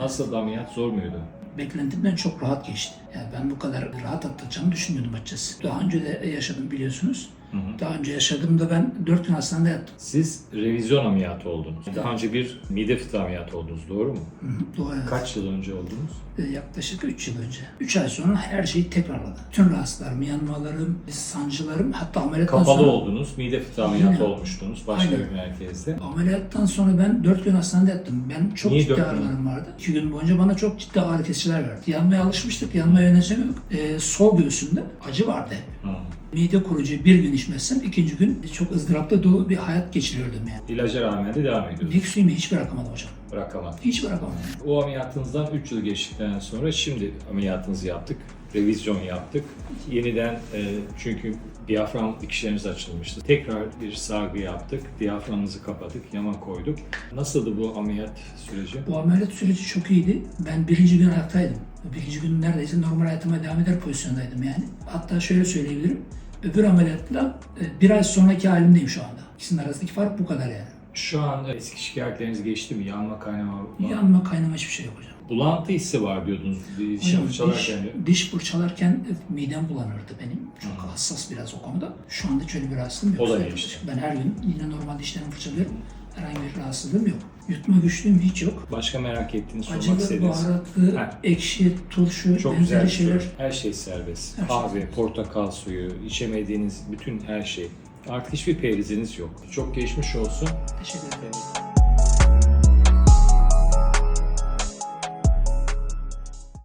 Nasıl ameliyat zor muydu? Beklentimden çok rahat geçti. Yani ben bu kadar rahat atlatacağımı düşünmüyordum açıkçası. Daha önce de yaşadım biliyorsunuz. Hı hı. Daha önce yaşadığımda ben 4 gün hastanede yattım. Siz revizyon ameliyatı oldunuz. Daha önce bir mide fıtığı ameliyatı oldunuz doğru mu? Hı hı, Doğru. evet. Kaç yıl önce oldunuz? Ee, Yaklaşık 3 yıl önce. 3 ay sonra her şeyi tekrarladı. Tüm rahatsızlarım, yanmalarım, sancılarım hatta ameliyattan Kapalı sonra... oldunuz, mide fıtığı ameliyatı Aynen. olmuştunuz başka Aynen. bir merkezde. Ameliyattan sonra ben 4 gün hastanede yattım. Ben çok Niye ciddi ağrılarım vardı. 2 gün boyunca bana çok ciddi ağrı kesiciler verdi. Yanmaya alışmıştık, yanmaya yönetemiyorduk. Ee, sol göğsümde acı vardı hep. Hı. Mide kurucu bir gün içmezsem ikinci gün çok ızdırapta dolu bir hayat geçiriyordum yani. İlaca rağmen de devam ediyorsunuz. Dik suyumu hiç bırakamadım hocam. Bırakamadım. Hiç bırakamadım. O ameliyatınızdan 3 yıl geçtikten sonra şimdi ameliyatınızı yaptık. Revizyon yaptık. Yeniden e, çünkü diyafram dikişleriniz açılmıştı. Tekrar bir sargı yaptık. Diyaframınızı kapattık, yama koyduk. Nasıldı bu ameliyat süreci? Bu ameliyat süreci çok iyiydi. Ben birinci gün ayaktaydım. Birinci gün neredeyse normal hayatıma devam eder pozisyondaydım yani. Hatta şöyle söyleyebilirim. Öbür ameliyatla e, bir ay sonraki halimdeyim şu anda. İkisinin arasındaki fark bu kadar yani. Şu anda eski şikayetleriniz geçti mi? Yanma, kaynama var mı? Yanma kaynama hiçbir şey yok hocam. Bulantı hissi var diyordunuz. Diş Hocam fırçalarken. diş, diş fırçalarken midem bulanırdı benim. Çok hassas biraz o konuda. Şu anda hiç öyle bir rahatsızlığım yok. O da geçti. Ben her gün yine normal dişlerimi fırçalıyorum. Herhangi bir rahatsızlığım yok. Yutma güçlüğüm hiç yok. Başka merak ettiğiniz, sormak Acılı, istediğiniz. baharatlı, Ha. ekşi, turşu, Çok güzel benzeri bir şeyler. Her şey serbest. Her şey Kahve, portakal suyu, içemediğiniz bütün her şey. Artık hiçbir periziniz yok. Çok geçmiş olsun. Teşekkür ederim.